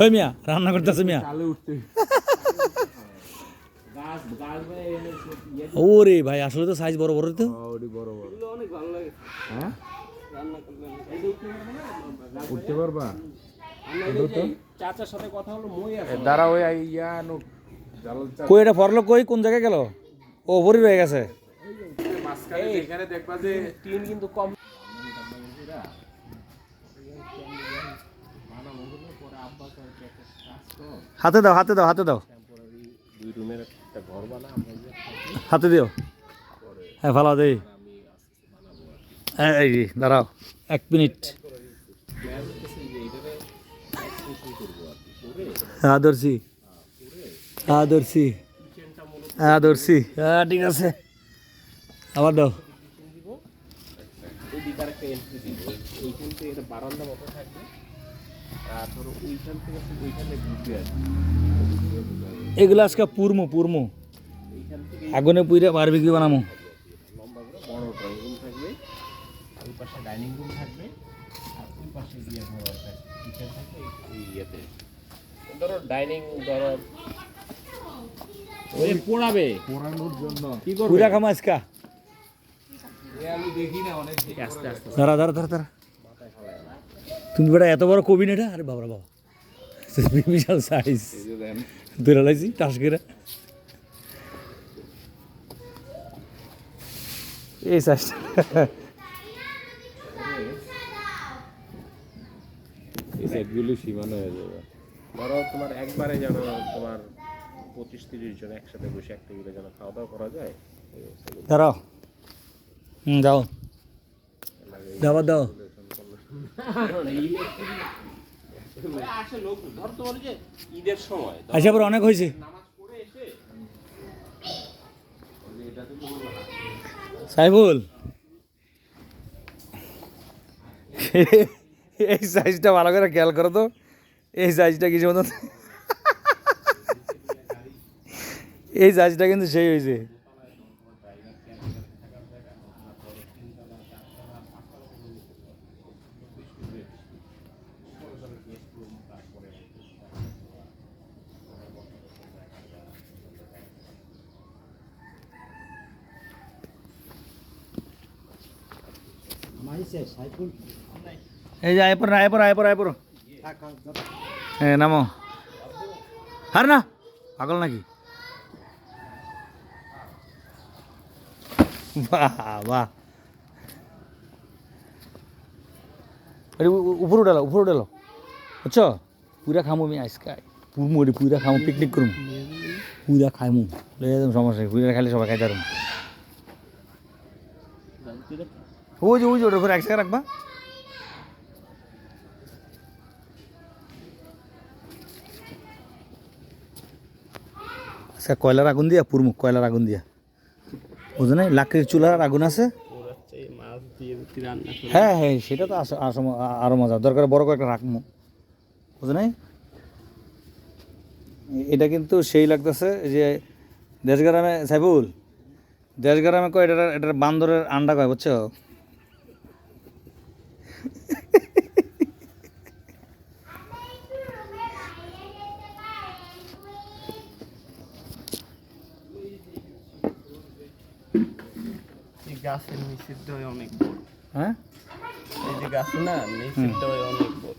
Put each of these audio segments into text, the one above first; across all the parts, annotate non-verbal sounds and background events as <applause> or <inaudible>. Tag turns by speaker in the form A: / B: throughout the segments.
A: ওই মিয়া রান্না করতেছে মিয়া। ওরে ভাই আসলে তো সাইজ বড় বড় তো।
B: বড়
C: লাগে।
B: হ্যাঁ?
C: উঠতে পারবে
B: দাঁড়া ওই ইয়া নো জালাল চা
A: কই এটা কই? কোন জায়গায় গেল? ও ভরি রয়ে গেছে।
B: দেখবা যে
C: টিন কিন্তু কম
A: হাতে দাও হাতে দাও হাতে দাও। হাতে দিও। হ্যাঁ ভালো দেই। এই দাঁড়াও। এক মিনিট। আদর্শি। আদর্শি। আদর্শি। হ্যাঁ ঠিক আছে। আবার দাও।
C: বারান্দা মতো থাকবে।
A: এগুলো আজকে পুরমো পুরমো। আগুনে পুইরে বারবিকিউ বানামো।
C: লম্বা করে বড় ড্রয়িং রুম থাকবে ওই পাশে ডাইনিং রুম থাকবে আর ওই পাশে গিয়ে ধরো একটা কিচেন থাকবে এই- এই ইয়েতে। ধরো ডাইনিং ধরো ওই পোড়াবে।
B: পোড়ানোর জন্য।
C: কি করবে?
A: পুরা খামো আজকা।
B: এ আমি দেখি না অনেক
C: আস্তে আস্তে
A: দাঁড়া দাঁড়া দাঁড়া দাঁড়া। তুমি বেটা এত বড় কবি না এটা? আরে বাবা বাবা। বিশাল সাইজ ধরে লাইছি টাস করে। এই সাইজটা
B: এই সেটগুলো সীমানো হয়ে যাবে।
C: ধরো তোমার একবারে যেন তোমার পঁচিশ তিরিশ জন একসাথে বসে এক টেবিলে যেন খাওয়া দাওয়া করা যায়
A: দাঁড়াও। হুম যাও দাবার দাও। আচ্ছা পর অনেক হয়েছে। সাইফুল। এই সাইজটা ভালো করে খেয়াল করো তো। এই সাইজটা কিছু মতন এই সাইজটা কিন্তু সেই হয়েছে। এই যে আয়পর আয়পর আয়পর আয়পর। হ্যাঁ নামো। আর না, পাগল নাকি? বাহ আরে উপরে উঠালো উপরে উঠালো। বুঝছ? পুরা খামো আমি আজকে। পুরমু ওটি পুরা খামো পিকনিক করমু। পুরা খাইমু। যাম সমস্যা পুরা খাইলে সবাই খাইতে পারব। ওই যে ওই যে ওটার উপরে এক জায়গায় রাখবা? আচ্ছা কয়লার আগুন দিয়া? পুরমুখ কয়লার আগুন দিয়া। বুঝো নাই? লাকড়ির চুলার আগুন আছে। হ্যাঁ হ্যাঁ সেটা তো আস- আসম- আরও মজা। দরকার বড় করে একটা রাখব। বুঝো নাই? এটা কিন্তু সেই লাগতেছে যে দেশগ্রামে সাইফুল দেশগ্রামে কয় এটা এটার বান্দরের আন্ডা কয় বুঝছ?
C: গাছের দই অনেক বড়।
A: হ্যাঁ?
C: এই যে গাছ না দই অনেক বড়।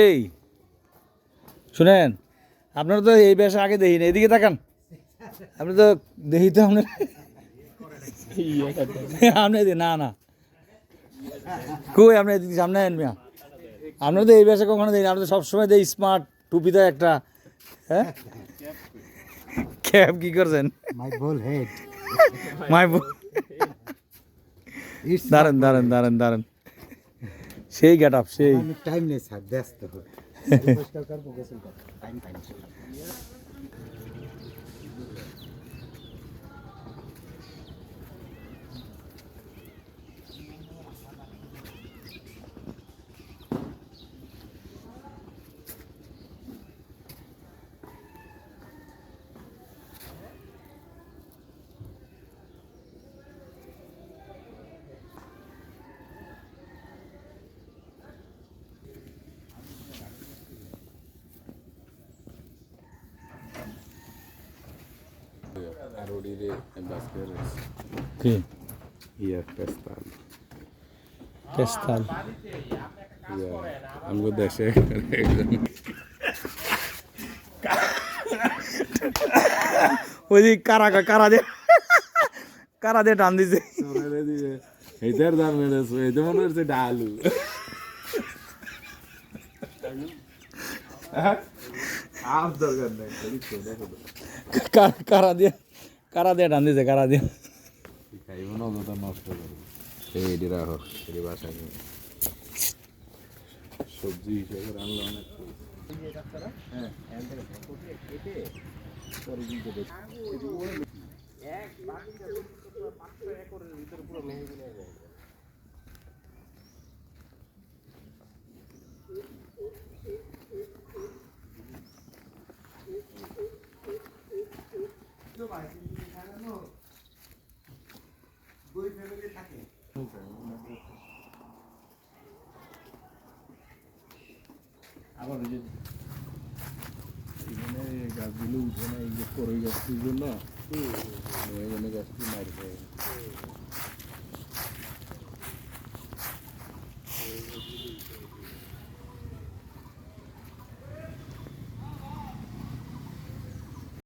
A: এই শুনেন আপনারা তো এই বেশে আগে দেখি না এদিকে তাকান। আপনি তো দেখি তো আপনার আপনি এদিকে না না। কই আপনি এদিকে সামনে আনেন মিয়া। আপনারা তো এই বেশে কখনো দেখি আপনি তো সবসময় দেখি স্মার্ট টুপিতে একটা হ্যাঁ? ক্যাব কি করছেন?
D: My ball head.
A: My
D: It's
A: দাঁড়ান দাঁড়ান দাঁড়ান দাঁড়ান। সেই গেট আপ সেই।
D: টাইম নেই স্যার ব্যস্ত। <laughs> হয়ে টাইম টাইম
B: বডিরে বাস্কের
A: কি
B: ইয়া পেস্তাল
A: পেস্তাল
B: ইয়া আমগো দেশে একজন
A: ওই যে কারা কারা দে কারা দে টান দিছে
B: এইটার দাম মেরেছে এইটা মনে হচ্ছে ডালু আপ দরকার নেই
A: কারা দিয়ে কারা দিয়ে টান দিছে কারা দিয়ে?
B: খাইব না নষ্ট করব সেই এটি রাখো এটি বাসা নিয়ে সবজি হিসেবে রান্না অনেক
C: আবার ওই যে
B: এখানে গাছগুলো উঠে না এই যে করই গাছটির জন্য এখানে গাছটি মারি খায়